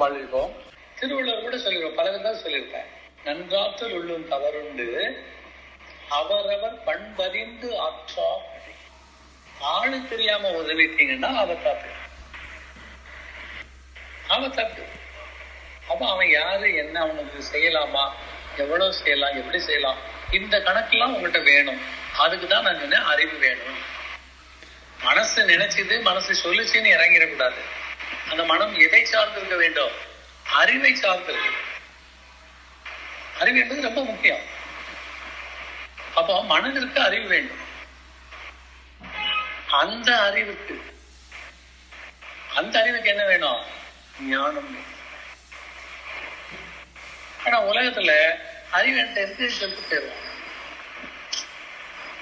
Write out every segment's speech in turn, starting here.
நலம் வாழ்வோம் திருவள்ளுவர் கூட சொல்லிருக்கோம் பலரும் தான் சொல்லியிருப்பேன் நன்றாற்றல் உள்ளும் தவறுண்டு அவரவர் பண்பறிந்து ஆற்றா ஆளு தெரியாம உதவிட்டீங்கன்னா அவ தப்பு அவ தப்பு அப்ப அவன் யாரு என்ன அவனுக்கு செய்யலாமா? எவ்வளவு செய்யலாம் எப்படி செய்யலாம்? இந்த கணக்கெல்லாம் உங்கள்கிட்ட வேணும். அதுக்கு தான் நான் சொன்னேன் அறிவு வேணும். மனசு நினைச்சது மனசு சொல்லுச்சுன்னு இறங்கிடக்கூடாது. அந்த மனம் எதை சார்ந்திருக்க வேண்டும்? அறிவை சார்ந்திருக்கு அறிவு என்பது ரொம்ப முக்கியம். அப்போ மனதிற்கு அறிவு வேண்டும். அந்த அறிவுக்கு அந்த அறிவுக்கு என்ன வேணும்? ஞானம் ஆனா உலகத்துல அறிவு என்கிட்ட இருக்கு சொல்லிட்டு போயிடுவோம்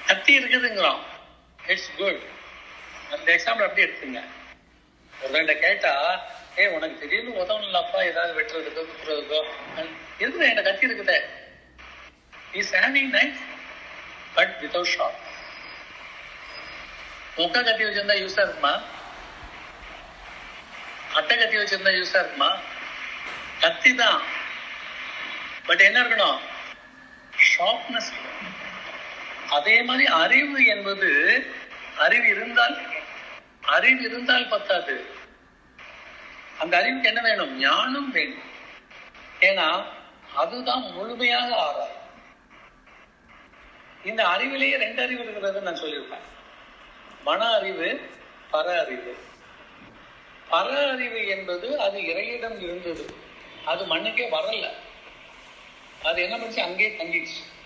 கத்தி இருக்குதுங்கிறோம். இட்ஸ் குட் அந்த எக்ஸாம்பிள் அப்படியே எடுத்துங்க. ஒருத்தன்ட்ட கேட்டா ஏ உனக்கு திடீர்னு உதவணும்லப்பா ஏதாவது வெட்டுறதுக்கோ? குத்துறதுக்கோ இருக்குது என்ன கத்தி இருக்குதே? Is having knife but without sharp முக்க கத்தி வச்சிருந்தா யூஸா இருக்குமா? அட்டை கத்தி வச்சிருந்தா யூஸா இருக்குமா? கத்தி தான். பட் என்ன இருக்கணும்? ஷார்ப்னஸ் அதே மாதிரி அறிவு என்பது அறிவு இருந்தால் அறிவு இருந்தால் பத்தாது. அந்த அறிவுக்கு என்ன வேணும்? ஞானம் வேணும் ஏன்னா அதுதான் முழுமையாக ஆறாது. இந்த அறிவிலேயே ரெண்டு அறிவு இருக்கிறது நான் சொல்லியிருப்பேன். மன அறிவு பர அறிவு. பர அறிவு என்பது அது இறையிடம் இருந்தது. அது மண்ணுக்கே வரல. அது என்ன பண்ணுச்சு? அங்கேயே தங்கிடுச்சு.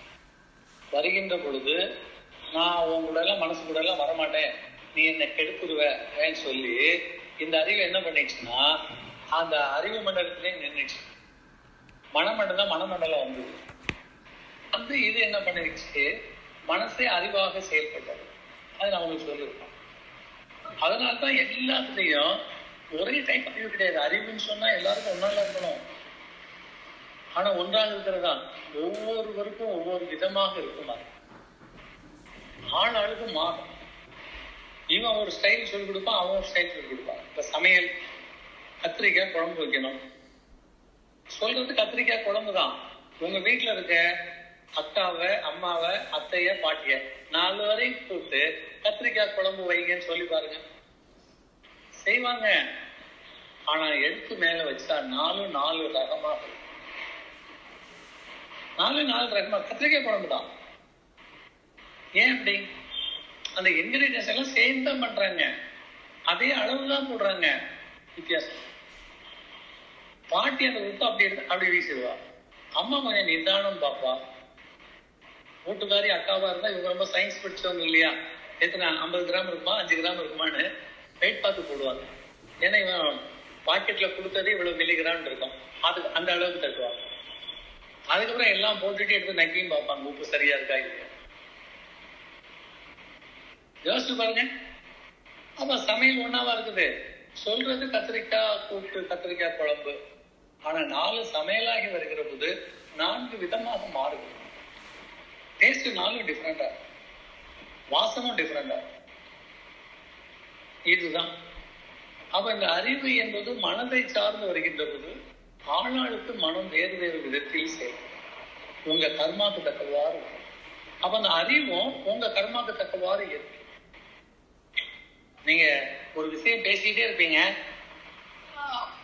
வருகின்ற பொழுது நான் உன் எல்லாம் மனசு கூட எல்லாம் வரமாட்டேன். நீ என்னை கெடுத்துருவேன்னு சொல்லி இந்த அறிவு என்ன பண்ணிடுச்சுன்னா அந்த அறிவு மண்டலத்திலே நின்றுச்சு மனமண்டலம் மனமண்டலம் வந்தது. வந்து இது என்ன பண்ணிடுச்சு? மனசே அறிவாக செயல்பட்டது. அது நான் உங்களுக்கு சொல்லியிருக்கேன் அதனால தான் எல்லாத்துலேயும் ஒரே டைப் அறிவு கிடையாது. அறிவுன்னு சொன்னா எல்லாருக்கும் ஒன்னால இருக்கணும். ஆனா ஒன்றாக இருக்கிறதா ஒவ்வொருவருக்கும் ஒவ்வொரு விதமாக இருக்கும் அது ஆளுக்கு மாறும். இவன் ஒரு ஸ்டைல் சொல்லிக் கொடுப்பான் அவன் ஒரு ஸ்டைல் சொல்லிக் கொடுப்பான். இப்ப சமையல் கத்திரிக்காய் குழம்பு வைக்கணும். சொல்றது கத்திரிக்காய் குழம்பு தான் உங்க வீட்டுல இருக்க அக்காவை அம்மாவை அத்தைய பாட்டிய நாலு வரையும் கூப்பிட்டு கத்திரிக்காய் குழம்பு வைங்கன்னு சொல்லி பாருங்க. செய்வாங்க. ஆனா எடுத்து மேல வச்சா நாலு நாலு ரகமா நாலு நாலு ரகமா. கத்திரிக்காய் குழம்பு தான் ஏன் அப்படி? அந்த இன்கிரீடியன்ஸ் எல்லாம் சேம் தான் பண்றாங்க. அதே அளவு தான் போடுறாங்க. வித்தியாசம். பாட்டி அந்த உப்பு அப்படி எடுத்து அப்படி வீசிடுவா. அம்மா கொஞ்சம் நிதானம் பாப்பா வீட்டுக்காரி அக்காவா இருந்தா இவங்க ரொம்ப சயின்ஸ் படிச்சவங்க இல்லையா? எத்தனை ஐம்பது கிராம் இருக்குமா அஞ்சு கிராம் இருக்குமான்னு வெயிட் பார்த்து போடுவாங்க. ஏன்னா இவன் பாக்கெட்ல கொடுத்தது இவ்வளவு மில்லிகிராம் இருக்கும். அது அந்த அளவுக்கு தட்டுவாங்க அதுக்கப்புறம் எல்லாம் போட்டுட்டு எடுத்து நக்கியும் பார்ப்பாங்க. உப்பு சரியா இருக்கா இல்லையா? யோசிச்சு பாருங்க. அப்ப சமையல் ஒன்னாவா இருக்குது? சொல்றது கத்திரிக்காய் கூட்டு கத்திரிக்காய் குழம்பு. ஆனா நாலு சமையலாகி வருகிற போது நான்கு விதமாக மாறுது. டேஸ்ட் நாலும் டிஃப்ரெண்டா வாசமும் டிஃப்ரெண்டா இதுதான். அப்ப இந்த அறிவு என்பது மனதை சார்ந்து வருகின்ற போது ஆளாளுக்கு மனம் வேறு வேறு விதத்தில் செய்யும் உங்க கர்மாக்கு தக்கவாறு. இருக்கும். அப்ப அந்த அறிவும் உங்க கர்மாக்கு தக்கவாறு இருக்கு நீங்க ஒரு விஷயம் பேசிக்கிட்டே இருப்பீங்க.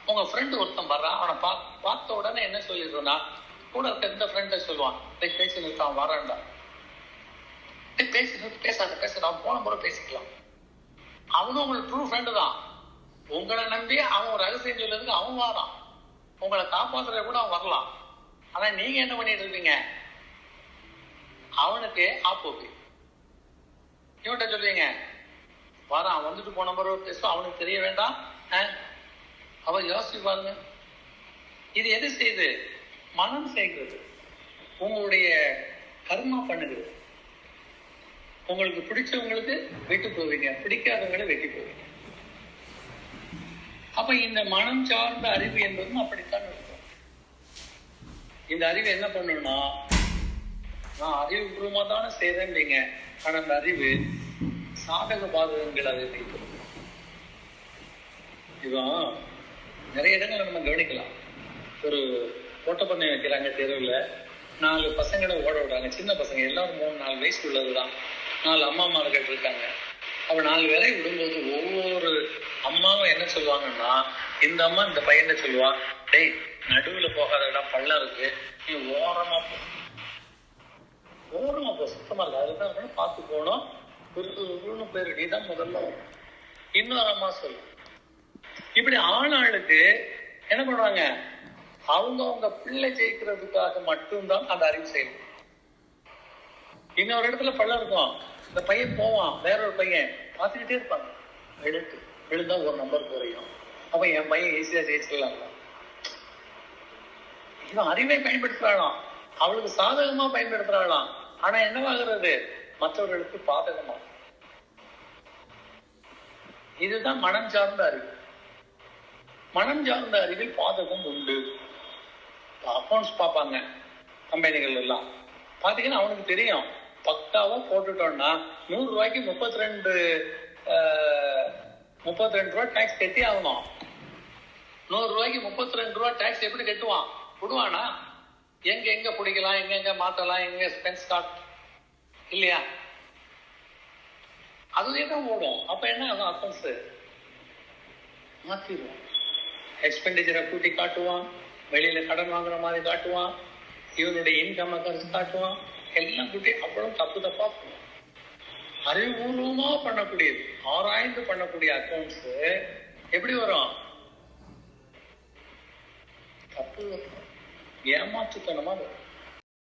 உங்க ஃப்ரெண்டு ஒருத்தன் வர்றான். அவனை பா பார்த்த உடனே என்ன சொல்லிடுறா கூட இருக்க இந்த ஃப்ரெண்ட சொல்லுவான். "டேய், பேசி நிறுத்தான் வரான்டா "டேய், பேசி நிறுத்து பேசாத பேசாத. அவன் போன முறை பேசிக்கலாம். அவனும் உங்களுக்கு ட்ரூ ஃப்ரெண்டு தான். உங்களை நம்பி அவன் ஒரு ரகசியம் சொல்லுறதுக்கு அவன் வாரான். உங்களை காப்பாற்றுற கூட அவன் வரலாம். ஆனா நீங்க என்ன பண்ணிட்டு இருப்பீங்க அவனுக்கு ஆப்போக்கு இவன்கிட்ட சொல்லுவீங்க வரான் வந்துட்டு போன முறை பேசும் அவனுக்கு தெரிய வேண்டாம். அஹ்? அவன் யோசிச்சு பாருங்க. இது எது செய்யுது மனம் செய்கிறது. உங்களுடைய கர்மா பண்ணுகிறது. உங்களுக்கு பிடிச்சவங்களுக்கு வெட்டி போவீங்க பிடிக்காதவங்களை வெட்டி போவீங்க. அப்ப இந்த மனம் சார்ந்த அறிவு என்பதும் அப்படித்தான் இருக்கும். இந்த அறிவு என்ன பண்ணணும்னா நான் அறிவுபூர்வமா தானே செய்யறேன்றீங்க ஆனா அந்த அறிவு சாதக பாதகங்கள் அதை வைக்கும் இவன் நிறைய இடங்களை நம்ம கவனிக்கலாம். ஒரு ஓட்டப்பந்தயம் வைக்கிறாங்க தெருவில். நாலு பசங்களை ஓட விடுறாங்க சின்ன பசங்க. எல்லாரும் மூணு நாலு வயசு உள்ளது தான் நாலு அம்மா அம்மார்கள் இருக்காங்க அவ நாலு வேலை விடும்போது ஒவ்வொரு அம்மாவும் என்ன சொல்லுவாங்கன்னா இந்த அம்மா இந்த பையனை சொல்லுவா டேய் நடுவுல போகாதடா பள்ளம் இருக்கு. நீ ஓரமா போ. ஓரமா போ. சுத்தமா இருக்கு அதுதான் பார்த்து போனோம் குரு பேரு நீ தான் முதல்ல. இன்னொரு அம்மா சொல்லு. இப்படி ஆளாளுக்கு என்ன பண்ணுவாங்க? அவங்க அவங்க பிள்ளை ஜெயிக்கிறதுக்காக மட்டும்தான் அந்த அறிவு செய்யணும் இன்னொரு இடத்துல பள்ளம் இருக்கும். இந்த பையன் போவான் வேற ஒரு பையன். பார்த்துக்கிட்டே இருப்பாங்க. எழுத்து எழுந்தா ஒரு நம்பர் குறையும். அவன் என் பையன் ஈஸியா ஜெயிச்சிடலாம். இவன் அறிவை பயன்படுத்துறாளாம். அவளுக்கு சாதகமா பயன்படுத்துறாளாம். ஆனா என்னவாகிறது? மற்றவர்களுக்கு பாதகமாகும். இதுதான் மனம் சார்ந்த அறிவு. மனம் சார்ந்த அறிவில் பாதகம் உண்டு. அக்கௌண்ட்ஸ் பார்ப்பாங்க கம்பெனிகள் எல்லாம். பாத்தீங்கன்னா அவனுக்கு தெரியும். பக்காவா போட்டுட்டோம்னா நூறு ரூபாய்க்கு முப்பத்தி ரெண்டு முப்பத்தி ரெண்டு ரூபா டேக்ஸ் கட்டி ஆகணும். நூறு ரூபாய்க்கு முப்பத்தி ரெண்டு ரூபா டேக்ஸ் எப்படி கட்டுவான்? விடுவானா? எங்க எங்க பிடிக்கலாம் எங்க எங்க மாத்தலாம் எங்க ஸ்பென்ஸ் காட் இல்லையா? அதுலயே தான் ஓடும். அப்ப என்ன ஆகும்? அக்கௌண்ட்ஸ் மாத்திடுவான் எக்ஸ்பெண்டிச்சரை கூட்டி காட்டுவான். வெளியில கடன் வாங்குற மாதிரி காட்டுவான். இவனுடைய இன்கம் கருத்து காட்டுவான். எல்லாம் கூட்டி அவ்வளவு தப்பு தப்பா பண்ணுவான் அறிவுபூர்வமா பண்ணக்கூடியது. ஆராய்ந்து பண்ணக்கூடிய அக்கௌண்ட்ஸ் எப்படி வரும்? தப்பு வரும். ஏமாற்றுத்தனமா வரும்.